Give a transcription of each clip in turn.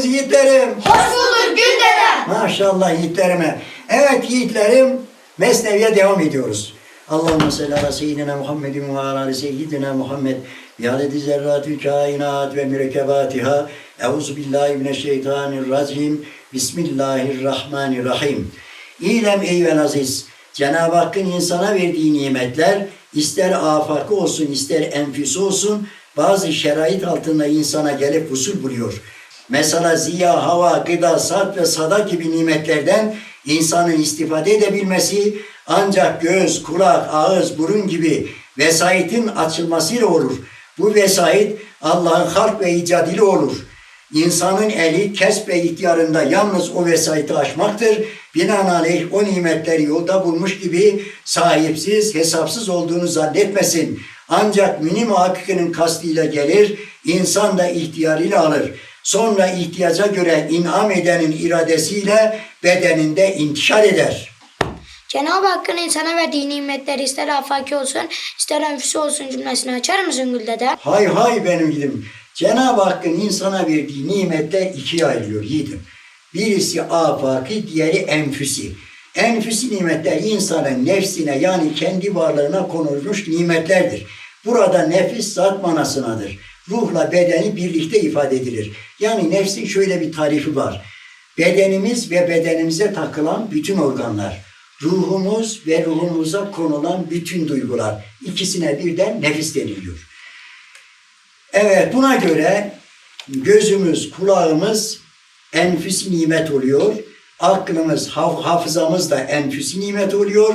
geldiniz yiğitlerim. Hoş bulduk Gül dedem. Maşallah yiğitlerime. Evet yiğitlerim Mesnevi'ye devam ediyoruz. Allahümme salli ala seyyidina Muhammedin ve ala seyyidina Muhammed. Bi adedi zerratü kainat ve mürekkebatiha. Euzu billahi mineşşeytanirracim. Bismillahirrahmanirrahim. İlem eyvel aziz. Cenab-ı Hakk'ın insana verdiği nimetler ister afakı olsun ister enfüsü olsun bazı şerait altında insana gelip husul buluyor. Mesela ziya, hava, gıda, sat ve sada gibi nimetlerden insanın istifade edebilmesi ancak göz, kulak, ağız, burun gibi vesaitin açılmasıyla olur. Bu vesait Allah'ın halk ve icadıyla olur. İnsanın eli kesb ve ihtiyarında yalnız o vesayeti aşmaktır. Binaenaleyh o nimetleri yolda bulmuş gibi sahipsiz, hesapsız olduğunu zannetmesin. Ancak münim hakikinin kastıyla gelir, insan da ihtiyarıyla alır. Sonra ihtiyaca göre inam edenin iradesiyle bedeninde intişar eder. Cenab-ı Hakk'ın insana verdiği nimetler ister afaki olsun, ister enfüsi olsun cümlesini açar mısın Gül dede? Hay hay benim yiğidim. Cenab-ı Hakk'ın insana verdiği nimetler ikiye ayrılıyor yiğidim. Birisi afaki, diğeri enfüsi. Enfüsi nimetler insanın nefsine yani kendi varlığına konulmuş nimetlerdir. Burada nefis zat manasınadır. Ruhla bedeni birlikte ifade edilir. Yani nefsin şöyle bir tarifi var. Bedenimiz ve bedenimize takılan bütün organlar. Ruhumuz ve ruhumuza konulan bütün duygular. İkisine birden nefis deniliyor. Evet buna göre gözümüz, kulağımız enfüsi nimet oluyor. Aklımız, haf- hafızamız da enfüsi nimet oluyor.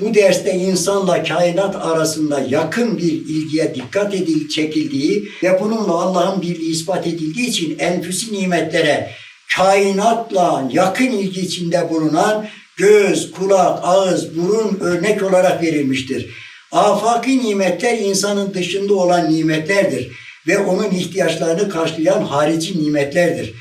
Bu derste insanla kainat arasında yakın bir ilgiye dikkat edil çekildiği ve bununla Allah'ın birliği ispat edildiği için enfüsi nimetlere kainatla yakın ilgi içinde bulunan göz, kulak, ağız, burun örnek olarak verilmiştir. Afaki nimetler insanın dışında olan nimetlerdir ve onun ihtiyaçlarını karşılayan harici nimetlerdir.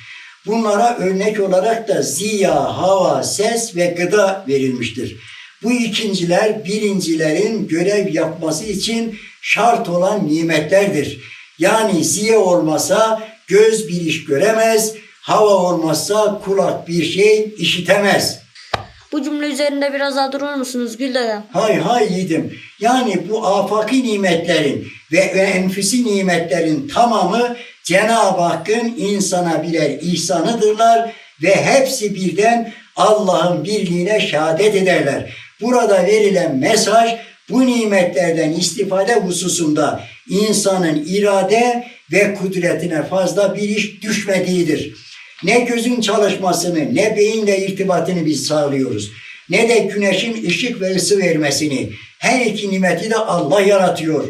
Bunlara örnek olarak da ziya, hava, ses ve gıda verilmiştir. Bu ikinciler birincilerin görev yapması için şart olan nimetlerdir. Yani ziya olmasa göz bir iş göremez, hava olmazsa kulak bir şey işitemez. Bu cümle üzerinde biraz daha durur musunuz Gül? Hay hay yiğidim. Yani bu afaki nimetlerin ve, ve enfüsi nimetlerin tamamı Cenab-ı Hakk'ın insana birer ihsanıdırlar ve hepsi birden Allah'ın birliğine şehadet ederler. Burada verilen mesaj bu nimetlerden istifade hususunda insanın irade ve kudretine fazla bir iş düşmediğidir. Ne gözün çalışmasını ne beyinle irtibatını biz sağlıyoruz. Ne de güneşin ışık ve ısı vermesini. Her iki nimeti de Allah yaratıyor.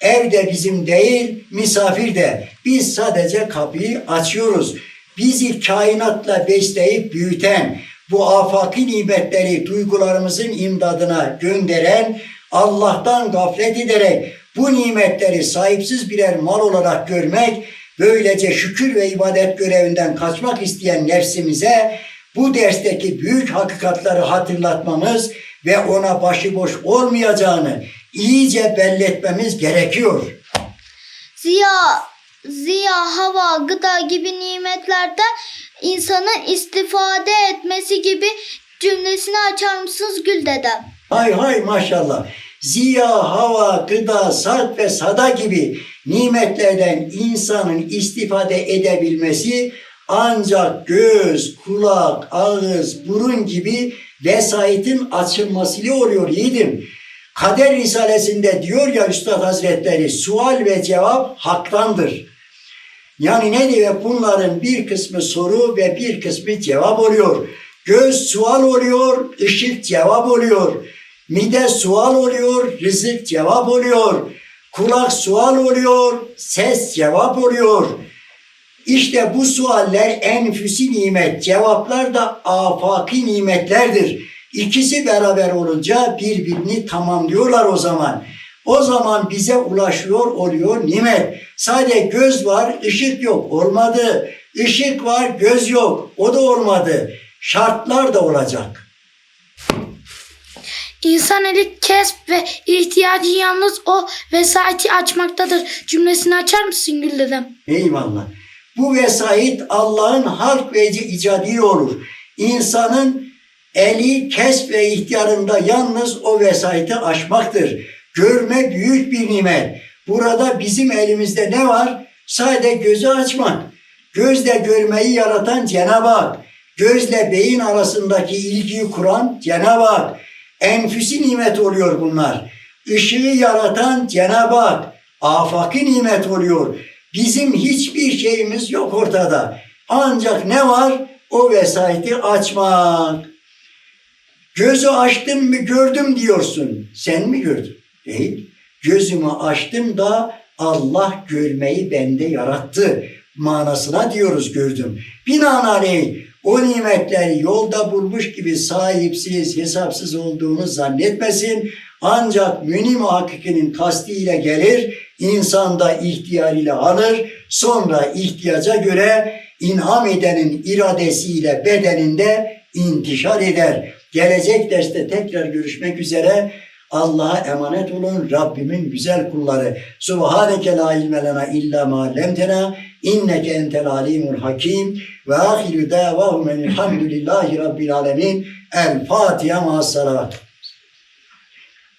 Ev de bizim değil, misafir de. Biz sadece kapıyı açıyoruz. Bizi kainatla besleyip büyüten, bu afaki nimetleri duygularımızın imdadına gönderen, Allah'tan gaflet ederek bu nimetleri sahipsiz birer mal olarak görmek, böylece şükür ve ibadet görevinden kaçmak isteyen nefsimize bu dersteki büyük hakikatları hatırlatmamız ve ona başıboş olmayacağını iyice belletmemiz gerekiyor. Ziya, ziya, hava, gıda gibi nimetlerde insanın istifade etmesi gibi cümlesini açar mısınız Gül dedem? Hay hay maşallah. Ziya, hava, gıda, sarp ve sada gibi nimetlerden insanın istifade edebilmesi ancak göz, kulak, ağız, burun gibi vesaitin açılmasıyla oluyor yiğidim. Kader Risalesi'nde diyor ya Üstad Hazretleri sual ve cevap haktandır. Yani ne diyor? Bunların bir kısmı soru ve bir kısmı cevap oluyor. Göz sual oluyor, ışık cevap oluyor. Mide sual oluyor, rızık cevap oluyor. Kulak sual oluyor, ses cevap oluyor. İşte bu sualler enfüsi nimet, cevaplar da afaki nimetlerdir. İkisi beraber olunca birbirini tamamlıyorlar o zaman. O zaman bize ulaşıyor oluyor nimet. Sadece göz var, ışık yok. Olmadı. Işık var, göz yok. O da olmadı. Şartlar da olacak. İnsan eli kesp ve ihtiyacı yalnız o vesayeti açmaktadır. Cümlesini açar mısın Gül dedem? Eyvallah. Bu vesait Allah'ın halk ve icadi olur. İnsanın eli kesb ve ihtiyarında yalnız o vesaiti aşmaktır. Görme büyük bir nimet. Burada bizim elimizde ne var? Sadece gözü açmak. Gözle görmeyi yaratan Cenab-ı Hak. Gözle beyin arasındaki ilgiyi kuran Cenab-ı Hak. Enfüsi nimet oluyor bunlar. Işığı yaratan Cenab-ı Hak. Afaki nimet oluyor. Bizim hiçbir şeyimiz yok ortada. Ancak ne var? O vesayeti açmak. Gözü açtım mı gördüm diyorsun. Sen mi gördün? Değil. Gözümü açtım da Allah görmeyi bende yarattı manasına diyoruz gördüm. Binaenaleyh o nimetleri yolda bulmuş gibi sahipsiz, hesapsız olduğunu zannetmesin. Ancak münim hakikinin kastıyla gelir, insanda ihtiyarıyla alır, sonra ihtiyaca göre inham edenin iradesiyle bedeninde intişar eder. Gelecek derste tekrar görüşmek üzere. Allah'a emanet olun Rabbimin güzel kulları. Subhaneke la ilme lena illa ma allamtena inneke entel alimul hakim ve ahiru davahum elhamdülillahi rabbil alemin. El Fatiha ma salavat.